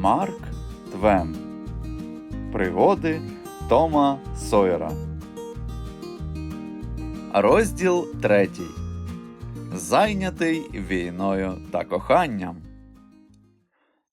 Марк Твен. Пригоди Тома Сойера. Розділ третій. Зайнятий війною та коханням.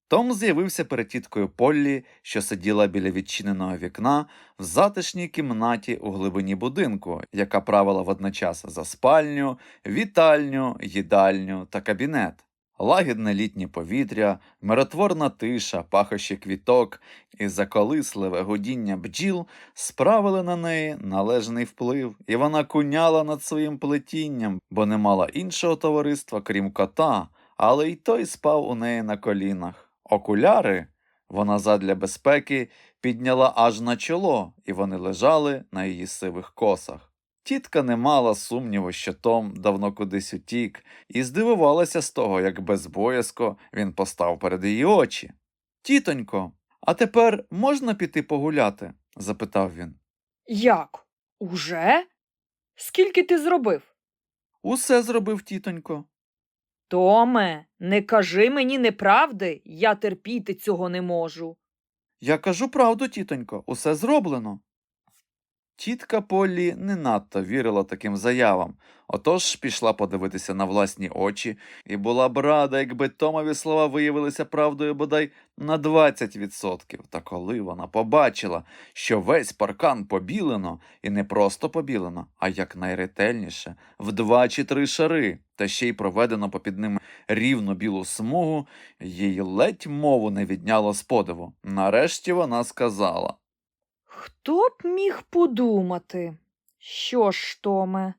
Том з'явився перед тіткою Поллі, що сиділа біля відчиненого вікна в затишній кімнаті у глибині будинку, яка правила водночас за спальню, вітальню, їдальню та кабінет. Лагідне літнє повітря, миротворна тиша, пахощі квіток і заколисливе гудіння бджіл справили на неї належний вплив, і вона куняла над своїм плетінням, бо не мала іншого товариства, крім кота, але й той спав у неї на колінах. Окуляри вона задля безпеки підняла аж на чоло, і вони лежали на її сивих косах. Тітка не мала сумніву, що Том давно кудись утік, і здивувалася з того, як безбоязко він постав перед її очі. Тітонько, а тепер можна піти погуляти? запитав він. Як? Уже? Скільки ти зробив? Усе зробив тітонько. Томе, не кажи мені неправди, я терпіти цього не можу. Я кажу правду, тітонько, усе зроблено. Тітка Поллі не надто вірила таким заявам, отож пішла подивитися на власні очі і була б рада, якби Томові слова виявилися правдою бодай на 20%. Та коли вона побачила, що весь паркан побілено, і не просто побілено, а якнайретельніше, в два чи три шари, та ще й проведено попід ними рівну білу смугу, їй ледь мову не відняло з подиву. Нарешті вона сказала. Хто б міг подумати? Що ж, Томе,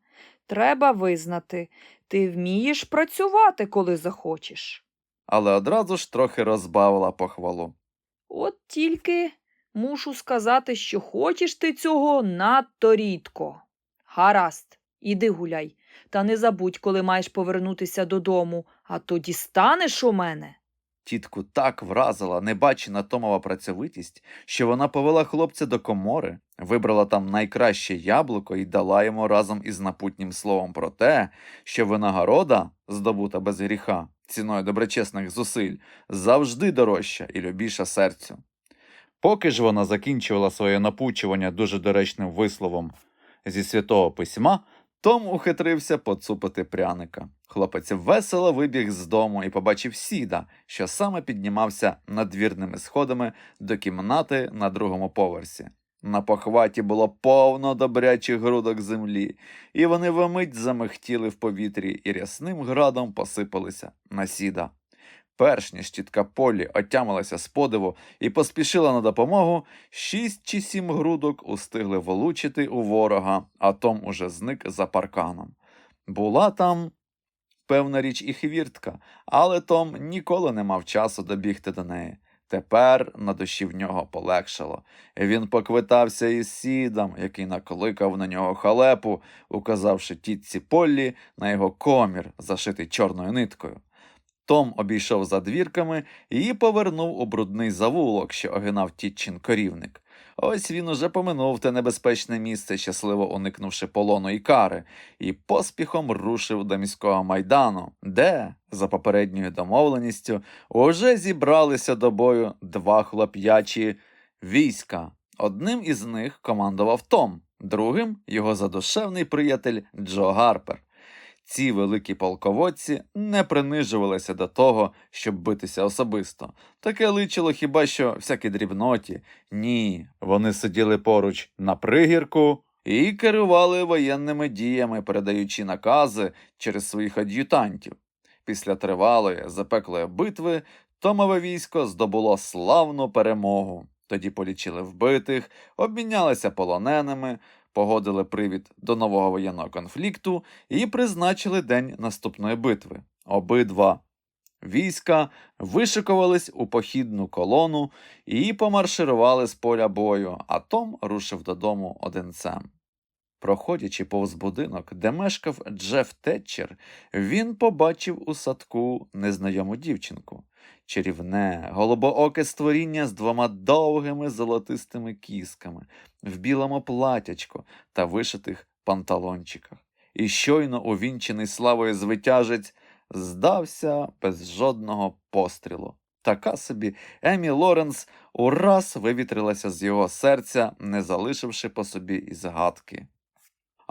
треба визнати, ти вмієш працювати, коли захочеш. але одразу ж трохи розбавила похвалу. От тільки мушу сказати, що хочеш ти цього надто рідко. Гаразд, іди гуляй, та не забудь, коли маєш повернутися додому, а то дістанеш у мене. Тітку так вразила небачена Томова працьовитість, що вона повела хлопця до комори, вибрала там найкраще яблуко і дала йому разом із напутнім словом про те, що винагорода, здобута без гріха, ціною доброчесних зусиль, завжди дорожча і любіша серцю. Поки ж вона закінчувала своє напучування дуже доречним висловом зі святого письма, Том ухитрився поцупити пряника. Хлопець весело вибіг з дому і побачив сіда, що саме піднімався надвірними сходами до кімнати на другому поверсі. На похваті було повно добрячих грудок землі, і вони вмить замихтіли в повітрі і рясним градом посипалися на сіда. Перш ніж тітка Полі отямилася з подиву і поспішила на допомогу, шість чи сім грудок устигли влучити у ворога, а Том уже зник за парканом. Була там, певна річ, і хвіртка, але Том ніколи не мав часу добігти до неї. Тепер на душі в нього полегшало. Він поквитався із сідом, який накликав на нього халепу, указавши тітці Поллі на його комір, зашитий чорною ниткою. Том обійшов за двірками і повернув у брудний завулок, що огинав тітчин корівник. Ось він уже поминув те небезпечне місце, щасливо уникнувши полону і кари, і поспіхом рушив до міського майдану, де, за попередньою домовленістю, уже зібралися до бою два хлоп'ячі війська. Одним із них командував Том, другим його задушевний приятель Джо Гарпер. Ці великі полководці не принижувалися до того, щоб битися особисто. Таке личило хіба що всякі дрібноті. Ні, вони сиділи поруч на пригірку і керували воєнними діями, передаючи накази через своїх ад'ютантів. Після тривалої, запеклої битви Томове військо здобуло славну перемогу. Тоді полічили вбитих, обмінялися полоненими, погодили привід до нового воєнного конфлікту і призначили день наступної битви. Обидва війська вишикувались у похідну колону і помарширували з поля бою, а Том рушив додому одинцем. Проходячи повз будинок, де мешкав Джеф Тетчер, він побачив у садку незнайому дівчинку. Чарівне, голубооке створіння з двома довгими золотистими кісками, в білому платячку та вишитих панталончиках. І щойно увінчений славою звитяжець здався без жодного пострілу. Така собі Емі Лоренс ураз вивітрилася з його серця, не залишивши по собі і згадки.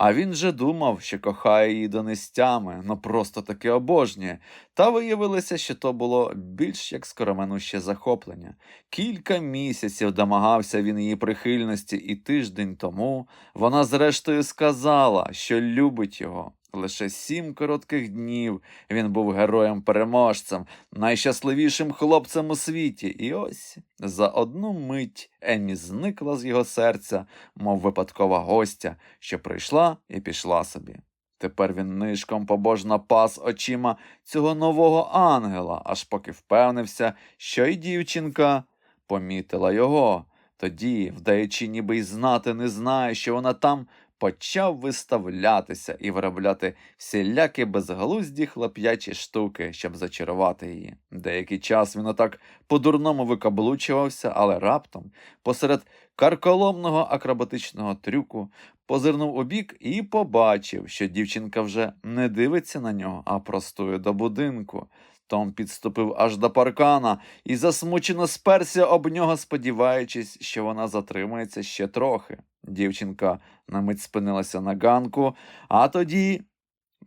А він же думав, що кохає її до нестями, ну просто таки обожнює, та виявилося, що то було більш як скороминуще захоплення. Кілька місяців домагався він її прихильності, і тиждень тому вона зрештою сказала, що любить його. Лише сім коротких днів він був героєм-переможцем, найщасливішим хлопцем у світі. І ось за одну мить Емі зникла з його серця, мов випадкова гостя, що прийшла і пішла собі. Тепер він нишком побожно пас очима цього нового ангела, аж поки впевнився, що й дівчинка помітила його. Тоді, вдаючи, ніби й знати не знає, що вона там, почав виставлятися і виробляти всілякі безглузді хлоп'ячі штуки, щоб зачарувати її. Деякий час він отак по-дурному викаблучувався, але раптом, посеред карколомного акробатичного трюку, позирнув убік і побачив, що дівчинка вже не дивиться на нього, а простує до будинку. Том підступив аж до паркана і засмучено сперся об нього, сподіваючись, що вона затримається ще трохи. Дівчинка на мить спинилася на ганку, а тоді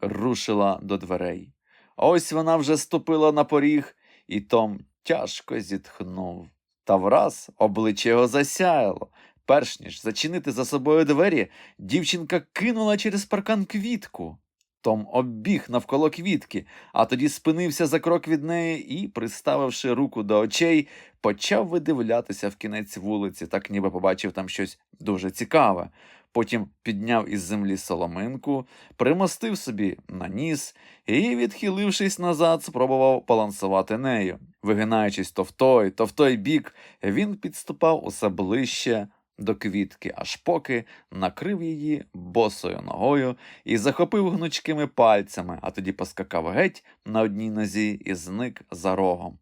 рушила до дверей. Ось вона вже ступила на поріг, і Том тяжко зітхнув. Та враз обличчя його засяяло. Перш ніж зачинити за собою двері, дівчинка кинула через паркан квітку. Том обіг навколо квітки, а тоді спинився за крок від неї і, приставивши руку до очей, почав видивлятися в кінець вулиці, так ніби побачив там щось дуже цікаве. Потім підняв із землі соломинку, примостив собі на ніс і, відхилившись назад, спробував балансувати нею. Вигинаючись то в той, то в той бік, він підступав усе ближче до квітки, аж поки накрив її босою ногою і захопив гнучкими пальцями, а тоді поскакав геть на одній нозі і зник за рогом.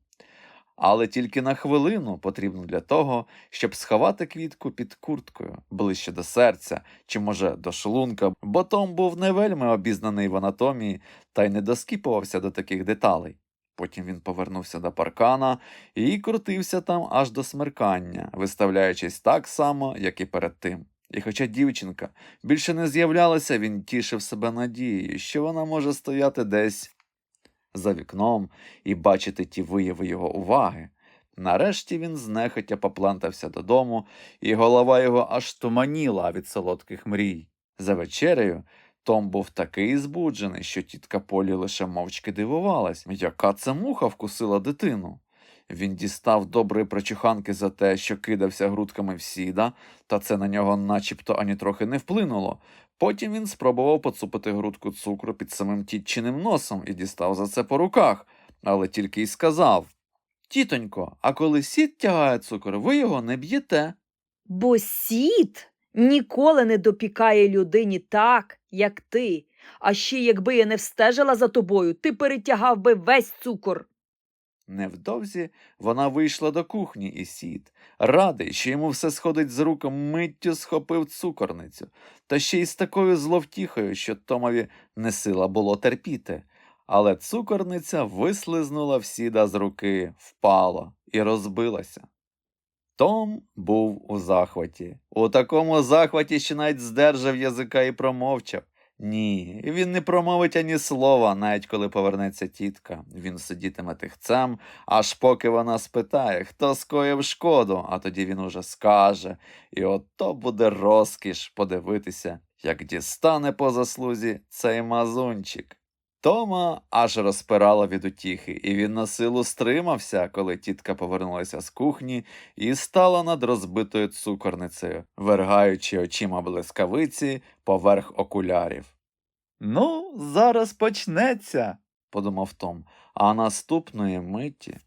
Але тільки на хвилину потрібно для того, щоб сховати квітку під курткою, ближче до серця, чи, може, до шлунка, бо Том був не вельми обізнаний в анатомії та й не доскіпувався до таких деталей. Потім він повернувся до паркана і крутився там аж до смеркання, виставляючись так само, як і перед тим. І хоча дівчинка більше не з'являлася, він тішив себе надією, що вона може стояти десь за вікном і бачити ті вияви його уваги. Нарешті він знехотя поплантався додому, і голова його аж туманіла від солодких мрій. За вечерею Том був такий збуджений, що тітка Полі лише мовчки дивувалась, яка це муха вкусила дитину. Він дістав доброї прочуханки за те, що кидався грудками в сіда, та це на нього начебто ані трохи не вплинуло. Потім він спробував поцупити грудку цукру під самим тітчиним носом і дістав за це по руках, але тільки й сказав Тітонько, а коли сід тягає цукор, ви його не б'єте. Бо сіт ніколи не допікає людині так, як ти. А ще якби я не встежила за тобою, ти перетягав би весь цукор. Невдовзі вона вийшла до кухні, і сід, радий, що йому все сходить з рук, миттю схопив цукорницю, та ще й з такою зловтіхою, що Томові не сила було терпіти. Але цукорниця вислизнула в сіда з руки, впала і розбилася. Том був у захваті. У такому захваті, що навіть здержав язика і промовчав. Ні, він не промовить ані слова, навіть коли повернеться тітка. Він сидітиме тихцем, аж поки вона спитає, хто скоїв шкоду, а тоді він уже скаже. І ото буде розкіш подивитися, як дістане по заслузі цей мазунчик. Тома аж розпирала від утіхи, і він на силу стримався, коли тітка повернулася з кухні і стала над розбитою цукорницею, вергаючи очима блискавиці поверх окулярів. Ну, зараз почнеться, подумав Том, а наступної миті.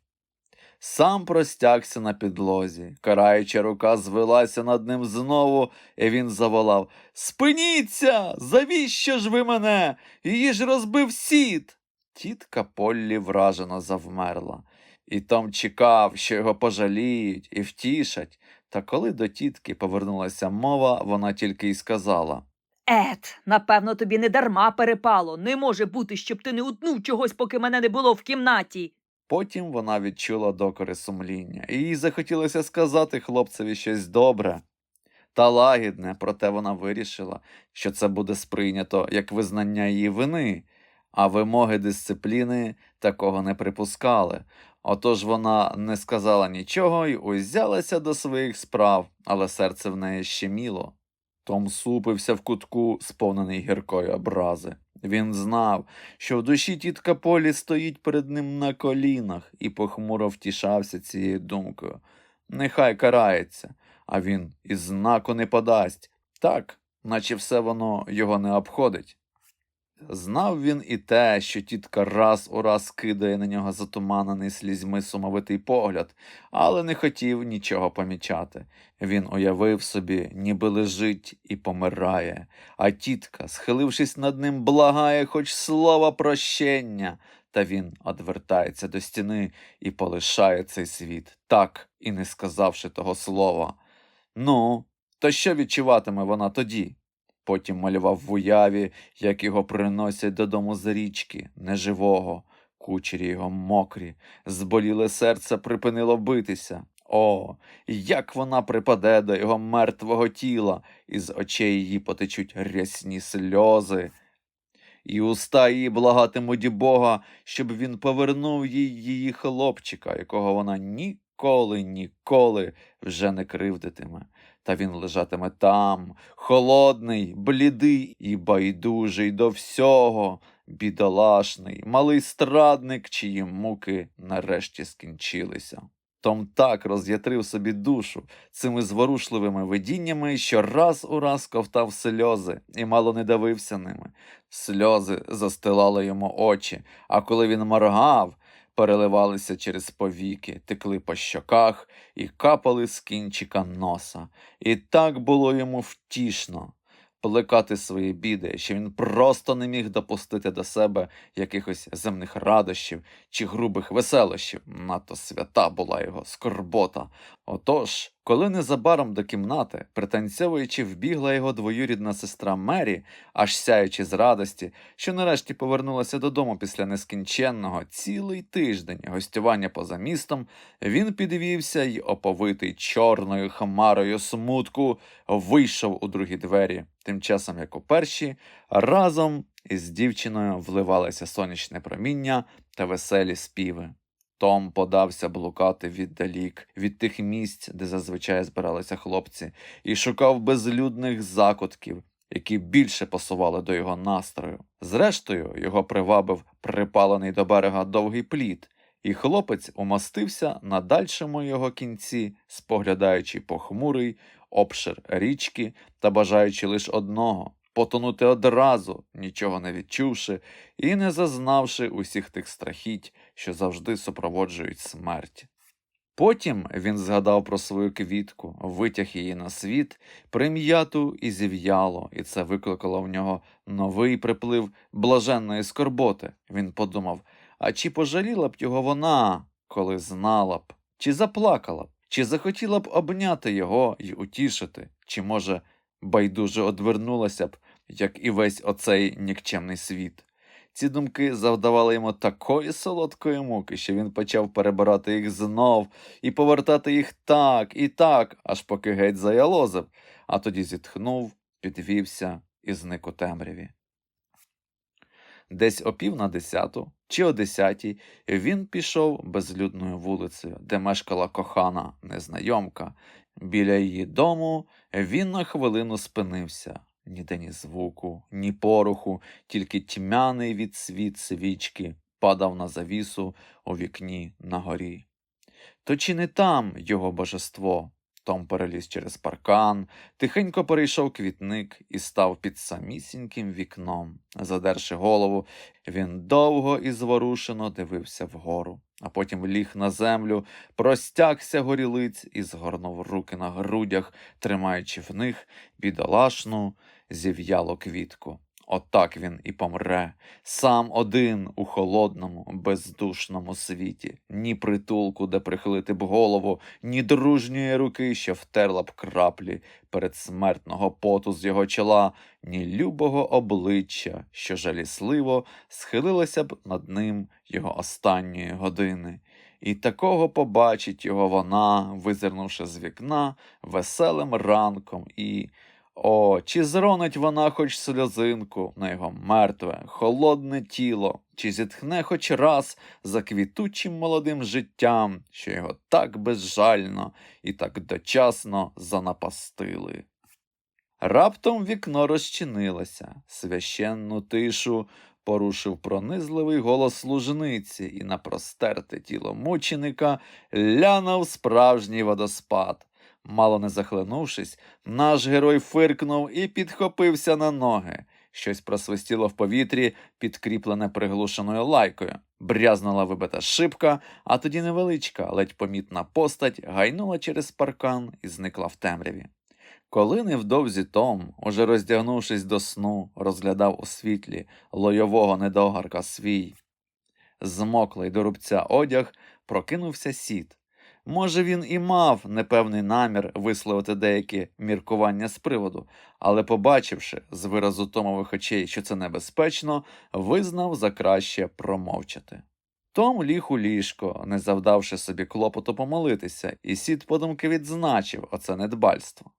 Сам простягся на підлозі, караюча рука звелася над ним знову, і він заволав Спиніться! Завіщо ж ви мене? Її ж розбив сід. Тітка Поллі вражено завмерла, і Том чекав, що його пожаліють і втішать. Та коли до тітки повернулася мова, вона тільки й сказала Ет, напевно, тобі не дарма перепало. Не може бути, щоб ти не утнув чогось, поки мене не було в кімнаті. Потім вона відчула докори сумління, і їй захотілося сказати хлопцеві щось добре та лагідне, проте вона вирішила, що це буде сприйнято як визнання її вини, а вимоги дисципліни такого не припускали. Отож вона не сказала нічого і узялася до своїх справ, але серце в неї щеміло. Том супився в кутку, сповнений гіркої образи. Він знав, що в душі тітка Полі стоїть перед ним на колінах і похмуро втішався цією думкою. Нехай карається, а він і знаку не подасть, так, наче все воно його не обходить. Знав він і те, що тітка раз у раз кидає на нього затуманений слізьми сумовитий погляд, але не хотів нічого помічати. Він уявив собі, ніби лежить і помирає, а тітка, схилившись над ним, благає хоч слова прощення, та він одвертається до стіни і полишає цей світ, так і не сказавши того слова. Ну, то що відчуватиме вона тоді? Потім малював в уяві, як його приносять додому з річки, неживого, кучері його мокрі, зболіле серце припинило битися. О, як вона припаде до його мертвого тіла, і з очей її потечуть рясні сльози. І уста її благатимуть Бога, щоб він повернув їй її хлопчика, якого вона ніколи, ніколи вже не кривдитиме. Та він лежатиме там, холодний, блідий і байдужий до всього, бідолашний, малий страдник, чиї муки нарешті скінчилися. Том так роз'ятрив собі душу цими зворушливими видіннями, що раз у раз ковтав сльози і мало не давився ними. Сльози застилали йому очі, а коли він моргав, переливалися через повіки, текли по щоках і капали з кінчика носа. І так було йому втішно плекати свої біди, що він просто не міг допустити до себе якихось земних радощів чи грубих веселощів. Надто свята була його скорбота. Отож, коли незабаром до кімнати, пританцьовуючи, вбігла його двоюрідна сестра Мері, аж сяючи з радості, що нарешті повернулася додому після нескінченного цілий тиждень гостювання поза містом, він підвівся й, оповитий чорною хмарою смутку, вийшов у другі двері, тим часом як у перші, разом із дівчиною вливалося сонячне проміння та веселі співи. Том подався блукати віддалік від тих місць, де зазвичай збиралися хлопці, і шукав безлюдних закутків, які більше пасували до його настрою. Зрештою, його привабив припалений до берега довгий плід, і хлопець умастився на дальшому його кінці, споглядаючи похмурий обшир річки та бажаючи лише одного потонути одразу, нічого не відчувши і не зазнавши усіх тих страхіть, що завжди супроводжують смерть. Потім він згадав про свою квітку, витяг її на світ, прим'яту і зів'яло, і це викликало в нього новий приплив блаженної скорботи. Він подумав, а чи пожаліла б його вона, коли знала б, чи заплакала б, чи захотіла б обняти його й утішити, чи, може, байдуже одвернулася б, як і весь оцей нікчемний світ. Ці думки завдавали йому такої солодкої муки, що він почав перебирати їх знов і повертати їх так і так, аж поки геть заялозив, а тоді зітхнув, підвівся і зник у темряві. Десь о пів на десяту чи о десятій він пішов безлюдною вулицею, де мешкала кохана незнайомка. Біля її дому він на хвилину спинився. Ніде ні звуку, ні пороху, тільки тьмяний відсвіт свічки падав на завісу у вікні на горі. То чи не там його божество? Том переліз через паркан, тихенько перейшов квітник і став під самісіньким вікном. Задерши голову, він довго і зворушено дивився вгору, а потім ліг на землю, простягся горілиць і згорнув руки на грудях, тримаючи в них бідолашну зів'ялу квітку. Отак він і помре, сам один у холодному, бездушному світі, ні притулку, де прихилити б голову, ні дружньої руки, що втерла б краплі передсмертного поту з його чола, ні любого обличчя, що жалісливо схилилося б над ним його останньої години. І такого побачить його вона, визирнувши з вікна, веселим ранком і. О, чи зронить вона хоч сльозинку на його мертве, холодне тіло, чи зітхне хоч раз за квітучим молодим життям, що його так безжально і так дочасно занапастили. Раптом вікно розчинилося, священну тишу порушив пронизливий голос служниці, і на простерте тіло мученика лянув справжній водоспад. Мало не захлинувшись, наш герой фиркнув і підхопився на ноги. Щось просвистіло в повітрі, підкріплене приглушеною лайкою. Брязнула вибита шибка, а тоді невеличка, ледь помітна постать гайнула через паркан і зникла в темряві. Коли невдовзі Том, уже роздягнувшись до сну, розглядав у світлі лойового недогарка свій змоклий до рубця одяг, прокинувся сід. Може, він і мав непевний намір висловити деякі міркування з приводу, але, побачивши з виразу Томових очей, що це небезпечно, визнав за краще промовчати. Том ліг у ліжко, не завдавши собі клопоту помолитися, і сід подумки відзначив оце недбальство.